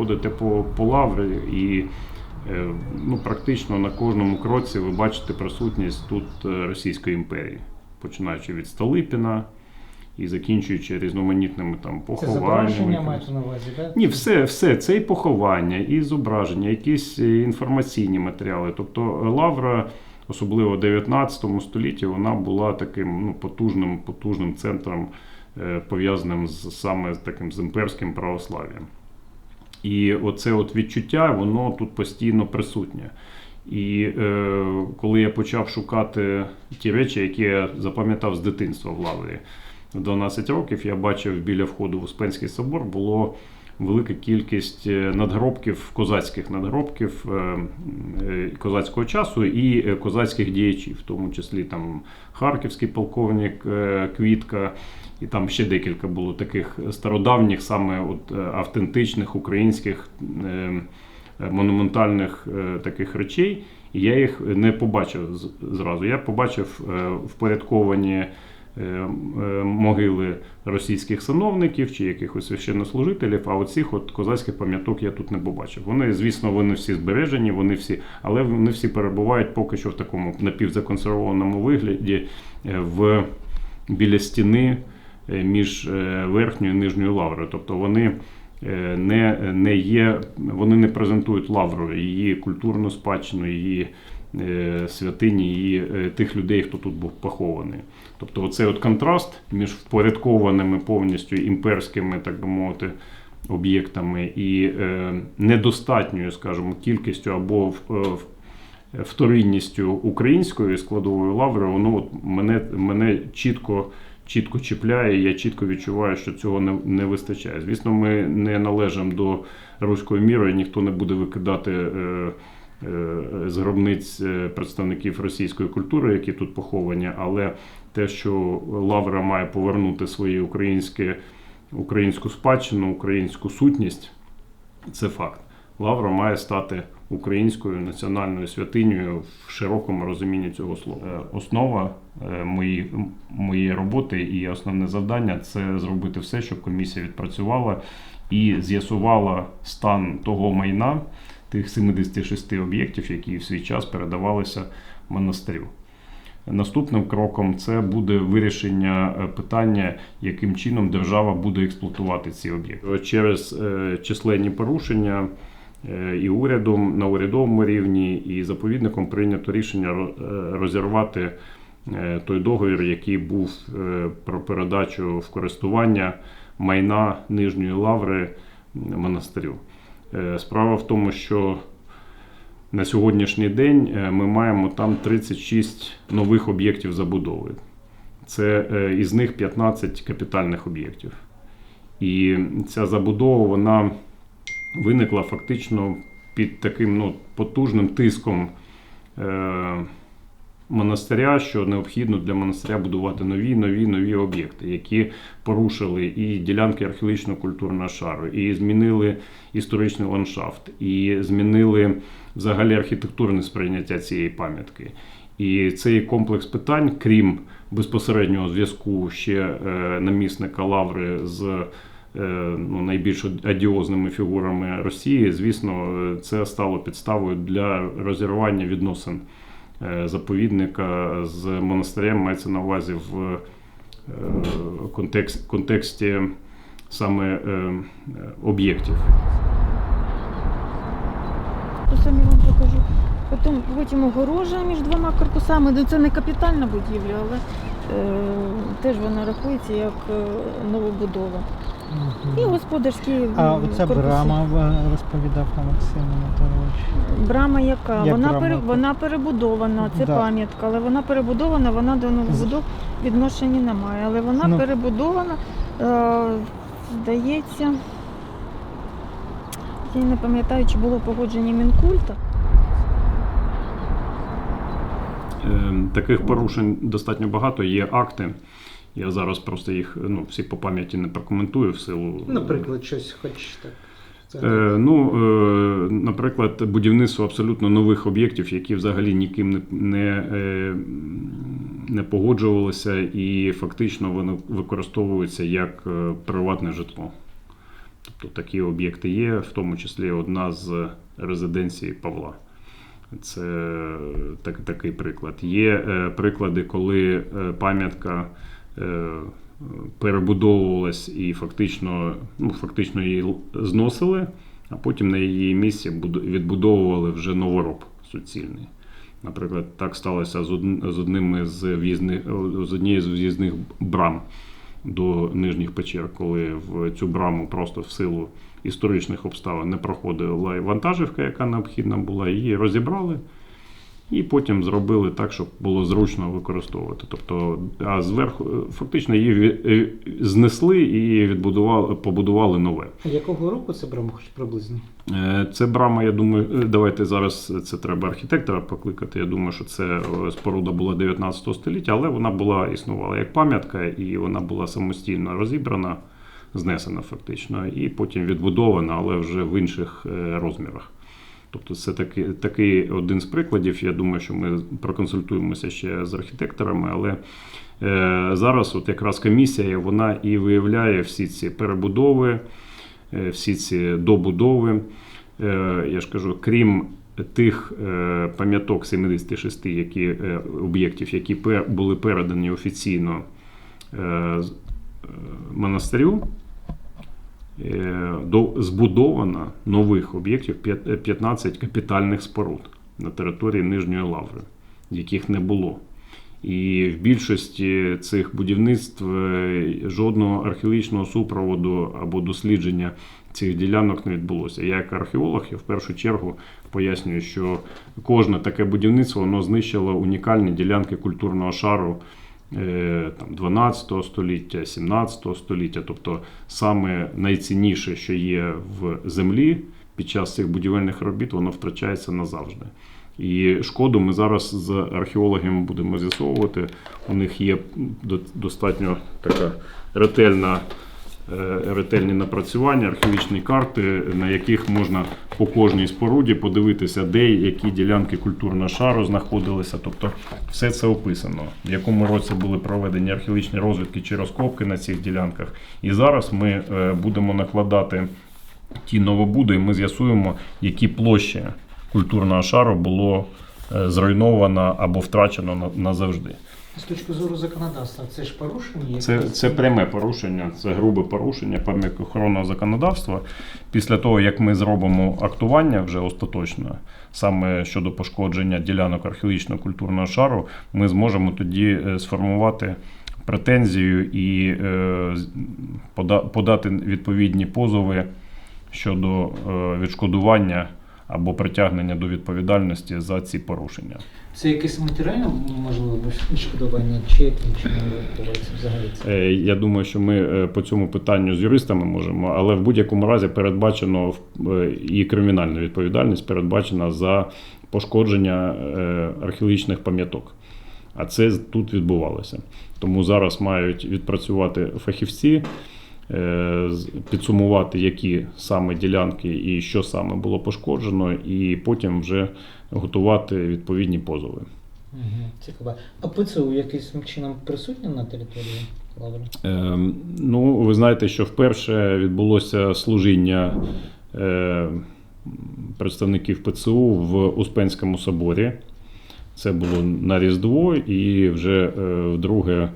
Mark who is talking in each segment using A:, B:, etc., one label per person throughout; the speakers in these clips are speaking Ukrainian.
A: ходите по, по лаврі і е, ну, практично на кожному кроці ви бачите присутність тут е, Російської імперії, починаючи від Столипіна і закінчуючи різноманітними там
B: Це
A: похованнями.
B: зображення маєте на увазі, так?
A: Ні, все, все це і поховання, і зображення, якісь е, інформаційні матеріали. Тобто Лавра, особливо в 19 столітті, вона була таким ну, потужним, потужним центром, пов'язаним з саме таким з імперським православ'ям. І оце от відчуття, воно тут постійно присутнє. І е, коли я почав шукати ті речі, які я запам'ятав з дитинства в Лаврі, в 12 років я бачив біля входу в Успенський собор було велика кількість е, надгробків, козацьких надгробків е, е, козацького часу і козацьких діячів, в тому числі там харківський полковник Квітка, і там ще декілька було таких стародавніх, саме от автентичних українських монументальних таких речей. І я їх не побачив зразу. Я побачив впорядковані могили російських сановників чи якихось священнослужителів, а оцих от козацьких пам'яток я тут не побачив. Вони, звісно, вони всі збережені, вони всі, але вони всі перебувають поки що в такому напівзаконсервованому вигляді е, в, біля стіни е, між е, верхньою і нижньою лаврою. Тобто вони е, не, не є, вони не презентують лавру, її культурну спадщину, її е, святині, її е, тих людей, хто тут був похований. Тобто, оцей от контраст між впорядкованими повністю імперськими, так би мовити, об'єктами і е, недостатньою, скажімо, кількістю або в- е, вторинністю української складової лаври, воно от мене, мене чітко, чітко чіпляє. Я чітко відчуваю, що цього не, не вистачає. Звісно, ми не належимо до руської міри, ніхто не буде викидати. Е, е, з гробниць е, представників російської культури, які тут поховані, але те, що Лавра має повернути свою українське, українську спадщину, українську сутність, це факт. Лавра має стати українською національною святинею в широкому розумінні цього слова. Е, Основа е, моєї, моєї роботи і основне завдання це зробити все, щоб комісія відпрацювала і з'ясувала стан того майна, тих 76 об'єктів, які в свій час передавалися монастирю. Наступним кроком це буде вирішення е, питання, яким чином держава буде експлуатувати ці об'єкти. Через е, численні порушення е, і урядом на урядовому рівні, і заповідником прийнято рішення е, розірвати е, той договір, який був е, про передачу в користування майна Нижньої лаври монастирю. Е, Справа в тому, що на сьогоднішній день е, ми маємо там 36 нових об'єктів забудови. Це е, із них 15 капітальних об'єктів. І ця забудова вона виникла фактично під таким ну, потужним тиском монастиря, що необхідно для монастиря будувати нові, нові, нові об'єкти, які порушили і ділянки археологічно-культурного шару, і змінили історичний ландшафт, і змінили взагалі архітектурне сприйняття цієї пам'ятки. І цей комплекс питань, крім безпосереднього зв'язку ще е, намісника Лаври з е, ну, найбільш адіозними фігурами Росії, звісно, е, це стало підставою для розірвання відносин заповідника з монастирем, мається на увазі в е, контекст, контексті саме е, об'єктів.
C: Самі вам покажу. Потім, потім огорожа між двома корпусами. Ну, Це не капітальна будівля, але е, теж вона рахується як е, новобудова. І господарські
B: А оця
C: корпуси.
B: брама е, розповідав нам Максим Анатолійович.
C: Брама яка?
B: Як
C: вона,
B: брама?
C: пере, вона перебудована, це
B: Да.
C: пам'ятка, але вона перебудована, вона до новобудов відношення не має. Але вона
B: Ну.
C: перебудована, е, здається, я не пам'ятаю, чи було погодження Мінкульта.
A: Е, Таких порушень достатньо багато. Є акти. Я зараз просто їх ну, всі по пам'яті не прокоментую в силу.
D: Наприклад, щось хоч так.
A: Е, ну, е, наприклад, будівництво абсолютно нових об'єктів, які взагалі ніким не, не, е, не погоджувалися, і фактично вони використовуються як е, приватне житло. Тобто такі об'єкти є, в тому числі одна з резиденцій Павла. Це е, так, такий приклад. Є е, приклади, коли е, пам'ятка е, перебудовувалась і фактично, ну, фактично її зносили, а потім на її місці відбудовували вже новороб суцільний. Наприклад, так сталося з одн- з в'їзних з однією з в'їзних брам до нижніх печер, коли в цю браму просто в силу історичних обставин не проходила вантажівка, яка необхідна була, її розібрали. І потім зробили так, щоб було зручно використовувати. Тобто, а зверху е, фактично її е, знесли і відбудували, побудували нове.
D: А якого року це брама хоч приблизно?
A: Е, Це брама, я думаю, давайте зараз це треба архітектора покликати. Я думаю, що це споруда була 19 століття, але вона була існувала як пам'ятка, і вона була самостійно розібрана, знесена фактично, і потім відбудована, але вже в інших розмірах. Тобто це такий, такий один з прикладів. Я думаю, що ми проконсультуємося ще з архітекторами, але е, зараз от якраз комісія вона і виявляє всі ці перебудови, е, всі ці добудови. Е, я ж кажу, крім тих е, пам'яток 76 які, е, об'єктів, які пер, були передані офіційно е, монастирю, збудовано нових об'єктів 15 капітальних споруд на території Нижньої Лаври, яких не було. І в більшості цих будівництв е, жодного археологічного супроводу або дослідження цих ділянок не відбулося. Я як археолог, я в першу чергу пояснюю, що кожне таке будівництво воно знищило унікальні ділянки культурного шару е, там, 12 століття, 17 століття, тобто саме найцінніше, що є в землі під час цих будівельних робіт, воно втрачається назавжди. І шкоду ми зараз з археологами будемо з'ясовувати. У них є достатньо така ретельна, е, ретельні напрацювання, археологічні карти, на яких можна по кожній споруді подивитися, де які ділянки культурного шару знаходилися. Тобто все це описано, в якому році були проведені археологічні розвідки чи розкопки на цих ділянках. І зараз ми е, будемо накладати ті новобуди, і ми з'ясуємо, які площі культурного шару було е, зруйновано або втрачено назавжди.
D: З точки зору законодавства, це ж порушення?
A: Це, це пряме порушення, це грубе порушення пам'ятко-охоронного законодавства. Після того, як ми зробимо актування вже остаточно, саме щодо пошкодження ділянок археологічного культурного шару, ми зможемо тоді е, сформувати претензію і е, подати відповідні позови щодо е, відшкодування або притягнення до відповідальності за ці порушення.
D: Це якесь матеріальне можливо відшкодування, чи яким чином відбувається взагалі?
A: Е, Я думаю, що ми е, по цьому питанню з юристами можемо, але в будь-якому разі передбачено в- е, і кримінальна відповідальність передбачена за пошкодження археологічних пам'яток. А це тут відбувалося. Тому зараз мають відпрацювати фахівці, підсумувати, які саме ділянки і що саме було пошкоджено, і потім вже готувати відповідні позови.
D: Цікаво. А ПЦУ якимось чином присутня на території Лаври?
A: Ем, Ну, ви знаєте, що вперше відбулося служіння е, представників ПЦУ в Успенському соборі. Це було на Різдво, і вже е, вдруге е,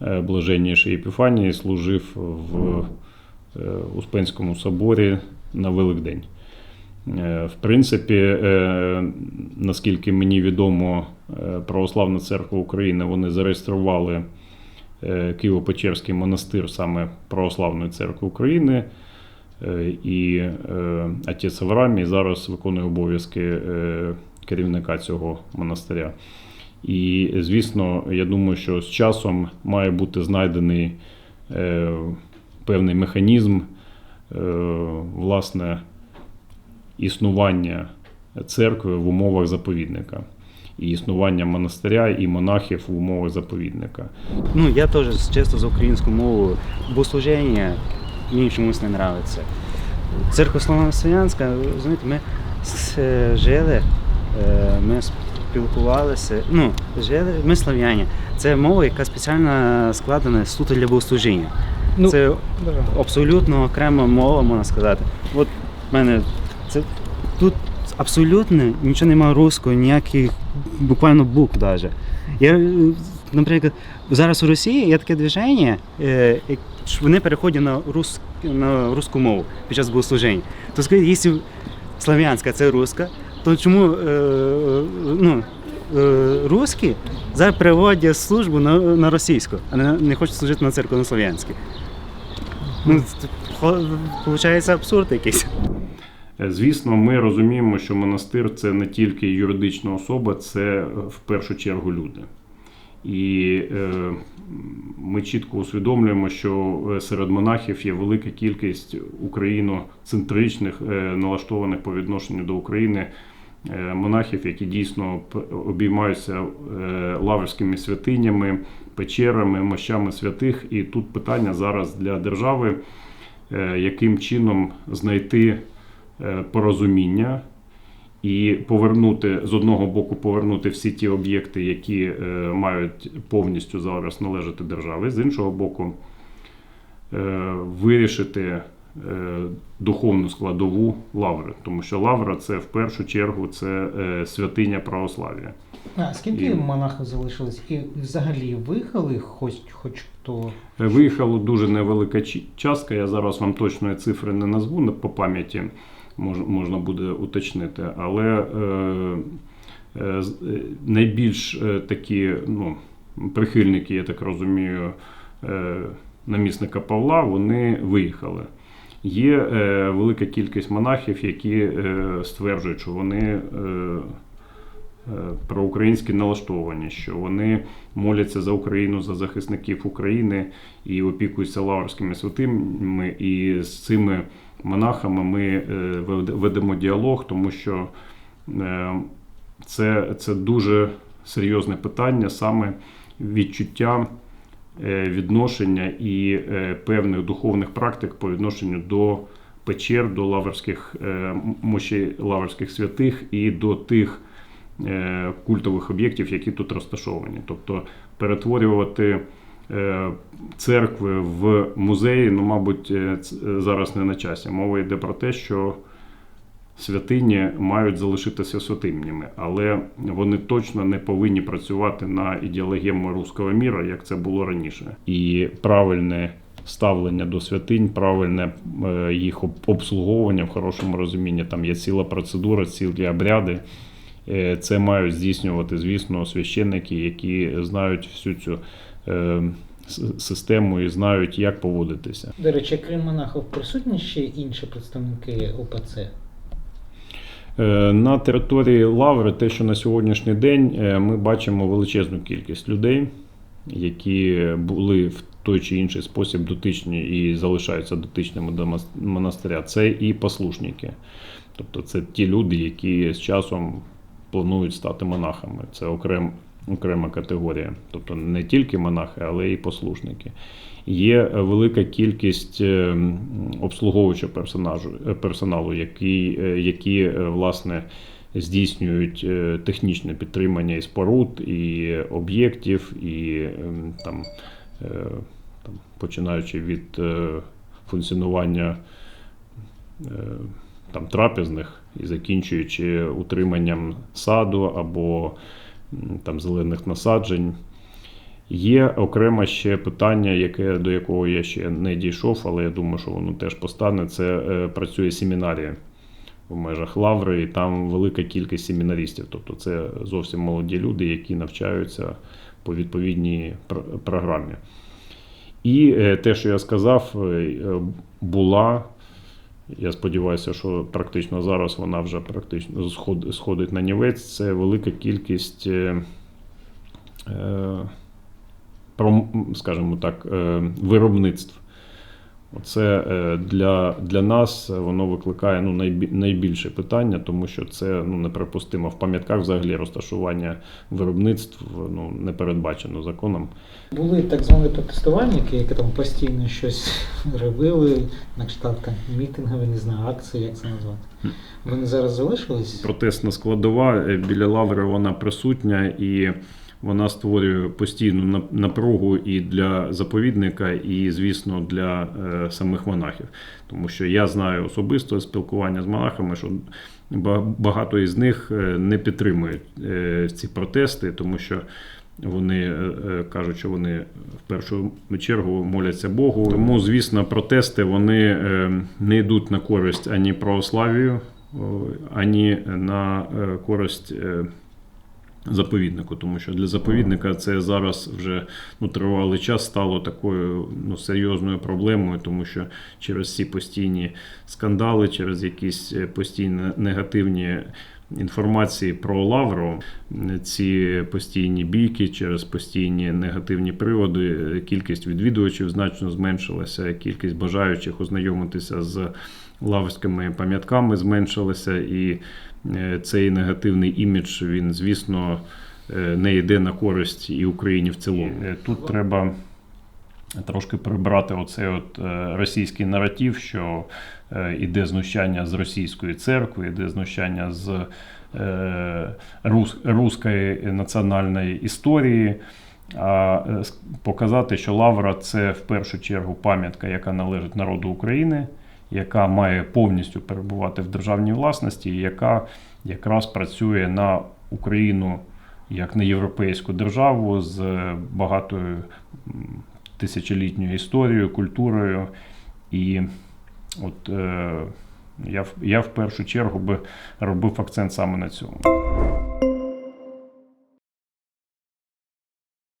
A: блаженніший Епіфаній служив в е, Успенському соборі на Великдень. Е, В принципі, е, наскільки мені відомо, е, Православна церква України вони зареєстрували е, Києво-Печерський монастир саме Православної церкви України. Е, І е, отець Авраамій зараз виконує обов'язки е, керівника цього монастиря. І, звісно, я думаю, що з часом має бути знайдений е, певний механізм е, власне існування церкви в умовах заповідника. І існування монастиря і монахів в умовах заповідника.
E: Ну, я теж чисто за українську мову, богослужіння мені чомусь не подобається. Церква Славянська, розумієте, ми е, жили, е, ми спілкувалися, ну, жили, ми слав'яні. Це мова, яка спеціально складена суто для богослужіння.
D: Ну,
E: це абсолютно окрема мова, можна сказати. От в мене це тут абсолютно нічого немає руського, ніяких буквально букв навіть. Я, наприклад, зараз у Росії є таке движення, е, вони переходять на, рус, на русську мову під час богослужень. То скажіть, якщо слав'янська це руська, то чому е, ну, е, русські зараз переводять службу на, на російську, а не, не хочуть служити на церкву на слов'янській? Ну, виходить абсурд якийсь.
A: Е, Звісно, ми розуміємо, що монастир це не тільки юридична особа, це е, в першу чергу люди. І е, ми чітко усвідомлюємо, що е, серед монахів є велика кількість україноцентричних, е, налаштованих по відношенню до України е, монахів, які дійсно обіймаються е, лаврськими святинями, печерами, мощами святих. І тут питання зараз для держави, е, яким чином знайти е, порозуміння і повернути з одного боку повернути всі ті об'єкти, які е, мають повністю зараз належати державі, з іншого боку, е, вирішити е, духовну складову лаври, тому що лавра це в першу чергу це е, святиня православ'я.
D: А скільки
A: І-
D: монахів залишилось? І взагалі виїхали хоч, хоч хто?
A: Е, Виїхало дуже невелика частка. Я зараз вам точної цифри не назву не по пам'яті, мож, можна буде уточнити. Але е, е, е, найбільш е, такі ну, прихильники, я так розумію, е, намісника Павла, вони виїхали. Є е, велика кількість монахів, які е, стверджують, що вони е, е, проукраїнськи налаштовані, що вони моляться за Україну, за захисників України і опікуються лаврськими святими. І з цими монахами ми е, ведемо діалог, тому що е, це, це дуже серйозне питання, саме відчуття відношення і е, певних духовних практик по відношенню до печер, до лаврських е, мощей лаврських святих і до тих е, культових об'єктів, які тут розташовані. Тобто перетворювати е, церкви в музеї, ну, мабуть, е, е, зараз не на часі. Мова йде про те, що святині мають залишитися святинями, але вони точно не повинні працювати на ідеологію руського міра, як це було раніше. І правильне ставлення до святинь, правильне е, їх обслуговування в хорошому розумінні. Там є ціла процедура, цілі обряди. Е, Це мають здійснювати, звісно, священники, які знають всю цю е, систему і знають, як поводитися.
D: До речі, крім монахів, присутні ще інші представники ОПЦ?
A: Е, На території Лаври, те, що на сьогоднішній день е, ми бачимо величезну кількість людей, які були в той чи інший спосіб дотичні і залишаються дотичними до монастиря. Це і послушники. Тобто це ті люди, які з часом планують стати монахами. Це окрем, окрема категорія. Тобто не тільки монахи, але й послушники. Є велика кількість е, м, обслуговуючого персонажу, е, персоналу, е, які е, власне здійснюють технічне підтримання і споруд, і об'єктів, і ем, там, там, починаючи від функціонування там, трапезних і закінчуючи утриманням саду або там, зелених насаджень. Є окреме ще питання, яке, до якого я ще не дійшов, але я думаю, що воно теж постане. Це е, працює семінарія в межах лаври, і там велика кількість семінарістів. Тобто це зовсім молоді люди, які навчаються по відповідній пр- програмі. І е, те, що я сказав, е, була. Я сподіваюся, що практично зараз вона вже практично сход- сходить на нівець. Це велика кількість, е, е, скажімо так, е, виробництв. Оце е, для, для нас воно викликає ну, найбі- найбільше питання, тому що це ну, неприпустимо. В пам'ятках взагалі розташування виробництв ну, не передбачено законом.
D: Були так звані протестувальники, які там постійно щось робили, на кшталт мітинги, не знаю, акції, як це назвати. Вони зараз залишились?
A: Протестна складова е, біля лаври вона присутня, і вона створює постійну нап- напругу і для заповідника, і, звісно, для е, самих монахів. Тому що я знаю особисто спілкування з монахами, що ба- багато із них е, не підтримують е, ці протести, тому що вони кажуть, що вони в першу чергу моляться Богу. Тому, звісно, протести вони не йдуть на користь ані православію, ані на користь. Заповіднику, тому що для заповідника це зараз вже ну, тривалий час стало такою ну, серйозною проблемою, тому що через ці постійні скандали, через якісь е, постійні негативні інформації про Лавру, ці постійні бійки, через постійні негативні приводи, кількість відвідувачів значно зменшилася, кількість бажаючих ознайомитися з лаврськими пам'ятками зменшилася, і цей негативний імідж, він, звісно, е, не йде на користь і Україні в цілому. Е, Тут треба трошки прибрати оцей от е, російський наратив, що е, іде знущання з російської церкви, іде знущання з е, рус, руської національної історії. А е, показати, що Лавра це в першу чергу пам'ятка, яка належить народу України, яка має повністю перебувати в державній власності, і яка якраз працює на Україну як на європейську державу з е, багатою тисячолітньою історією, культурою. І от е, я, я в першу чергу би робив акцент саме на цьому.